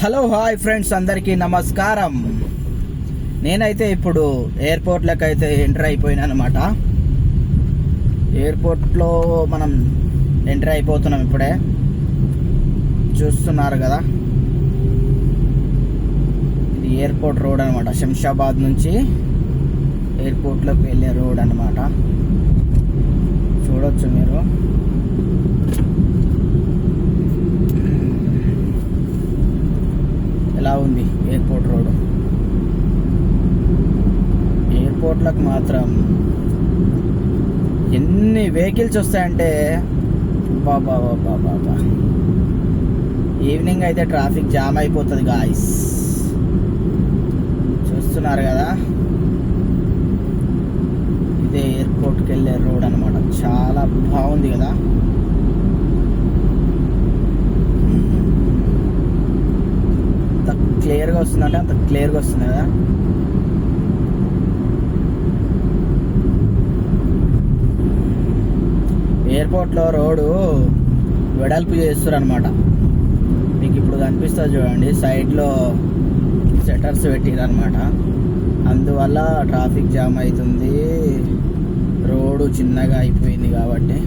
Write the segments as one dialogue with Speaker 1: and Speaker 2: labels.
Speaker 1: Hello hi friends అందరికీ నమస్కారం. నేనైతే ఇప్పుడు ఎయిర్పోర్ట్లోకి అయితే ఎంటర్ అయిపోయాను అనమాట ఎయిర్పోర్ట్లో మనం ఎంటర్ అయిపోతున్నాం ఇప్పుడే. చూస్తున్నారు కదా. ఇది ఎయిర్పోర్ట్ రోడ్ అనమాట శంషాబాద్ నుంచి ఎయిర్పోర్ట్లోకి వెళ్ళే రోడ్ అనమాట. చూడొచ్చు మీరు. ఎలా ఉంది ఎయిర్పోర్ట్ రోడ్ ఎయిర్పోర్ట్లకు మాత్రం ఎన్ని వెహికల్స్ వస్తాయంటే బాబా బాబా బాబా ఈవినింగ్ అయితే ట్రాఫిక్ జామ్ అయిపోతుంది గాయస్ చూస్తున్నారు కదా? ఇదే ఎయిర్పోర్ట్కి వెళ్ళే రోడ్ అనమాట చాలా బాగుంది కదా? అంత క్లియర్గా వస్తుందంటే అంత క్లియర్గా వస్తుంది కదా. ఎయిర్పోర్ట్లో రోడ్డు వెడల్పు చేస్తారనమాట మీకు ఇప్పుడు కనిపిస్తుంది చూడండి సైడ్లో సెటర్స్ పెట్టిరనమాట అందువల్ల ట్రాఫిక్ జామ్ అవుతుంది రోడ్డు చిన్నగా అయిపోయింది కాబట్టి.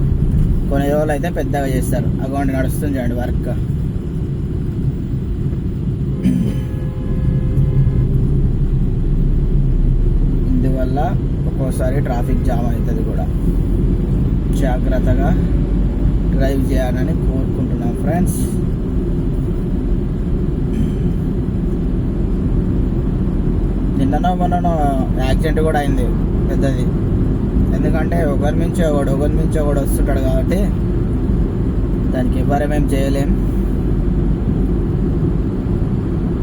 Speaker 1: కొన్ని రోజులు అయితే పెద్దగా చేస్తారు. అకౌంట్ నడుస్తుంది చూడండి వర్క్. వల్ల ఒక్కోసారి ట్రాఫిక్ జామ్ అవుతుంది కూడా. జాగ్రత్తగా డ్రైవ్ చేయాలని కోరుకుంటున్నాం ఫ్రెండ్స్ నిన్ననో మొన్ననో యాక్సిడెంట్ కూడా అయింది పెద్దది. ఎందుకంటే ఒకరి మించి ఒకడు ఒకరి మించి ఒకడు వస్తుంటాడు కాబట్టి దానికి ఎవరం ఏం చేయలేం.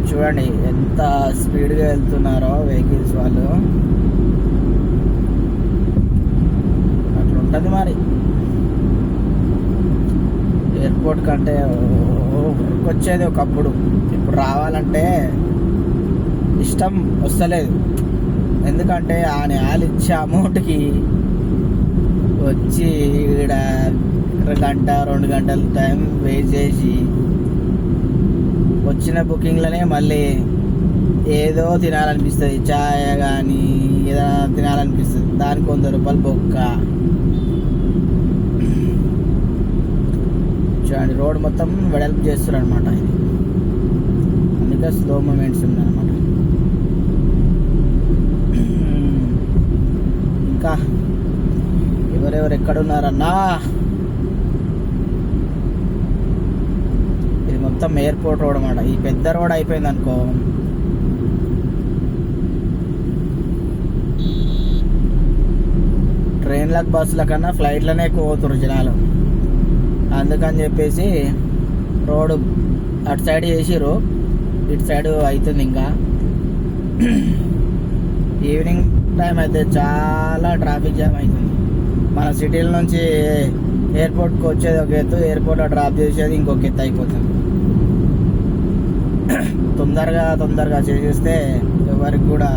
Speaker 1: చూడండి ఎంత స్పీడ్గా వెళ్తున్నారో వెహికల్స్ వాళ్ళు అట్లా ఉంటుంది మరి. ఎయిర్పోర్ట్ కంటే వచ్చేది ఒకప్పుడు. ఇప్పుడు రావాలంటే ఇష్టం వస్తలేదు. ఎందుకంటే ఆ నేల ఇచ్చే అమౌంట్కి వచ్చి ఇక్కడ గంట రెండు గంటల టైం వెయిట్ చేసి వచ్చిన బుకింగ్లోనే మళ్ళీ ఏదో తినాలనిపిస్తుంది. చాయ్ కానీ ఏదైనా తినాలనిపిస్తుంది. దానికి వంద రూపాయలు బొక్క. చూడండి రోడ్ మొత్తం వెడల్పు చేస్తారు అనమాట ఇది. అందుకే స్లో మూమెంట్స్ ఉందన్నమాట. ఇంకా ఎవరెవరు ఎక్కడున్నారన్నా? ఇది మొత్తం ఎయిర్పోర్ట్ రోడ్ అనమాట ఈ పెద్ద రోడ్ అయిపోయింది అనుకో ట్రైన్లకు బస్సుల కన్నా ఫ్లైట్లోనే ఎక్కువ పోతున్నారు జనాలు. అందుకని చెప్పేసి రోడ్ అటు సైడ్ చేసిరు ఇటు సైడ్ అవుతుంది ఇంకా. ఈవినింగ్ టైం అయితే చాలా ట్రాఫిక్ జామ్ అవుతుంది మన సిటీల నుంచి ఎయిర్పోర్ట్కి వచ్చేది ఒక ఎత్తు ఎయిర్పోర్ట్లో డ్రాప్ చేసేది ఇంకొక ఎత్తు అయిపోతుంది. తొందరగా తొందరగా చేసేస్తే ఎవరికి కూడా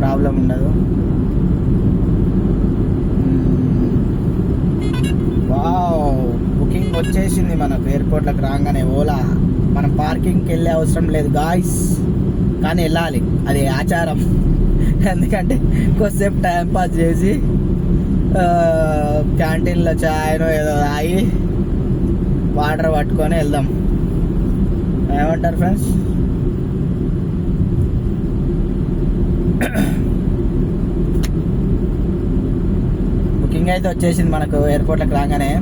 Speaker 1: ప్రాబ్లం ఉండదు వావ్ బుకింగ్ వచ్చేసింది మనకు ఎయిర్పోర్ట్లకు రాగానే ఓలా మనం పార్కింగ్కి వెళ్ళే అవసరం లేదు గాయస్ కానీ వెళ్ళాలి. అది ఆచారం. ఎందుకంటే కొద్దిసేపు టైం పాస్ చేసి క్యాంటీన్లో చాయనో ఏదో తాగి వాటర్ పట్టుకొని వెళ్దాం. ఏమంటారు ఫ్రెండ్స్? బుకింగ్ అయితే వచ్చేసింది మనకు ఎయిర్పోర్ట్లకు రాగానే.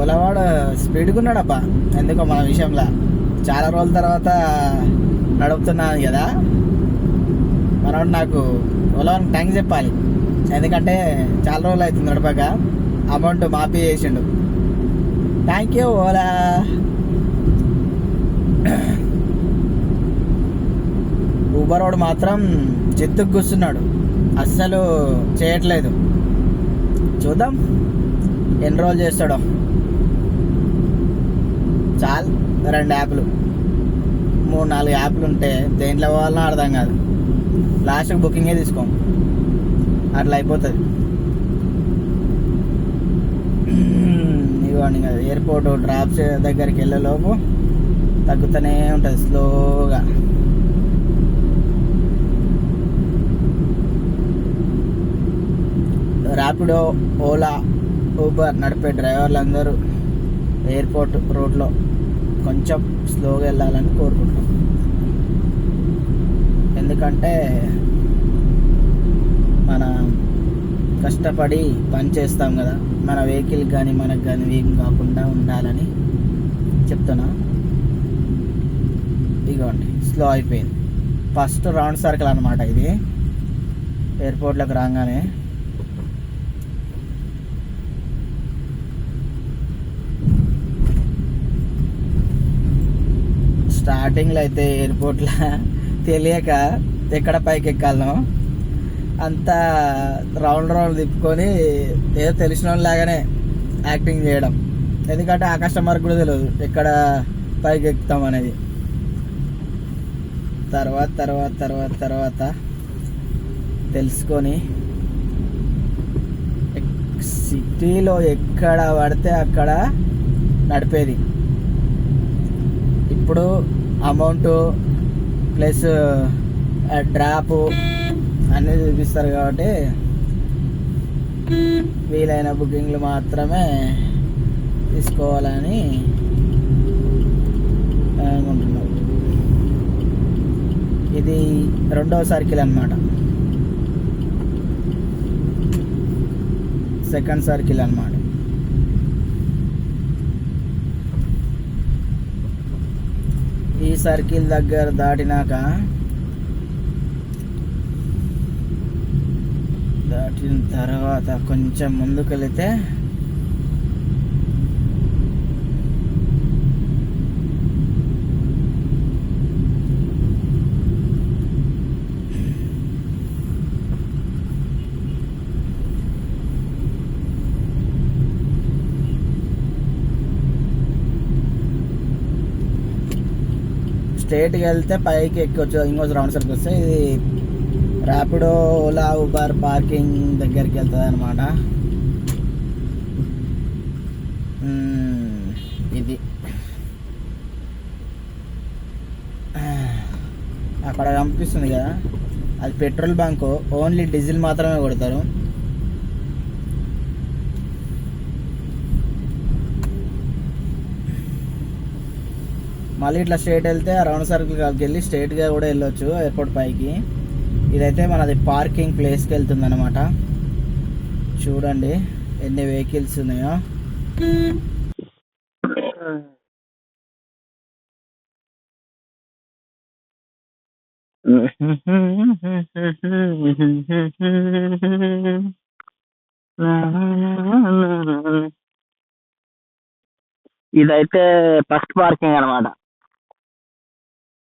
Speaker 1: ఓలావాడు స్పీడ్గా ఉన్నాడబ్బా. ఎందుకో మన విషయంలో. చాలా రోజుల తర్వాత నడుపుతున్నాను కదా. మనోడు నాకు ఓలావానికి థ్యాంక్స్ చెప్పాలి. ఎందుకంటే చాలా రోజులు అవుతుంది నడపక. అమౌంట్ మాఫీ చేసిండు. Thank you Ola. ఊబర్ వాడు మాత్రం చిత్తుకు కూర్చున్నాడు. అస్సలు చేయట్లేదు. చూద్దాం. ఎన్ని రోజులు చేస్తాడో. చాలు. రెండు యాప్లు. మూడు నాలుగు యాప్లు ఉంటే దేంట్లో పోవాలన్నా అర్థం కాదు. లాస్ట్కి బుకింగే తీసుకోం. అట్లా అయిపోతుంది. ఇవ్వండి కదా ఎయిర్పోర్ట్ డ్రాప్స్ దగ్గరికి వెళ్ళేలోపు తగ్గుతూనే ఉంటుంది స్లోగా. ర్యాపిడో ఓలా ఊబర్ నడిపే డ్రైవర్లందరూ ఎయిర్పోర్ట్ రోడ్లో కొంచెం స్లోగా వెళ్ళాలని కోరుకుంటున్నాం. ఎందుకంటే మన కష్టపడి పని చేస్తాం కదా మన వెహికల్ కానీ మనకు కానీ వేగం కాకుండా ఉండాలని చెప్తున్నా. ఇదిగోండి స్లో అయిపోయింది. ఫస్ట్ రౌండ్ సర్కిల్ అనమాట ఇది. ఎయిర్పోర్ట్లోకి రాగానే స్టార్టింగ్లో అయితే ఎయిర్పోర్ట్లో తెలియక ఎక్కడ పైకి ఎక్కాలను అంతా రౌండ్ రౌండ్ తిప్పుకొని ఏదో తెలిసిన లాగానే యాక్టింగ్ చేయడం. ఎందుకంటే ఆ కస్టమర్ కూడా తెలియదు ఎక్కడ పైకి ఎక్కుతాం అనేది. తర్వాత తర్వాత తర్వాత తర్వాత తెలుసుకొని సిటీలో ఎక్కడ పడితే అక్కడ నడిపేది. ఇప్పుడు అమౌంట్ ప్లస్ డ్రాప్ అన్నీ చూపిస్తారు కాబట్టి వీలైన బుకింగ్లు మాత్రమే తీసుకోవాలని అనుకుంటున్నాం. ఇది రెండవ సర్కిల్ అన్నమాట. సెకండ్ సర్కిల్ అన్నమాట ఈ సర్కిల్ దగ్గర దాటినాక దాటిన తర్వాత కొంచెం ముందుకు వెళితే స్ట్రేట్కి వెళ్తే పైకి ఎక్కొచ్చు ఇంకో రౌండ్ సర్కిల్ వస్తే ఇది ర్యాపిడో ఓలా ఉబర్ పార్కింగ్ దగ్గరికి వెళ్తుంది అనమాట ఇది. అక్కడ కనిపిస్తుంది కదా అది పెట్రోల్ బంక్ ఓన్లీ డీజిల్ మాత్రమే కొడతారు. మళ్ళీ ఇట్లా స్ట్రేట్ వెళ్తే రౌండ్ సర్కిల్ కాడికి వెళ్ళి స్ట్రేట్గా కూడా వెళ్ళొచ్చు ఎయిర్పోర్ట్ పైకి. ఇదైతే మనది పార్కింగ్ ప్లేస్కి వెళ్తుంది అనమాట చూడండి ఎన్ని వెహికల్స్ ఉన్నాయో. ఇదైతే ఫస్ట్ పార్కింగ్ అనమాట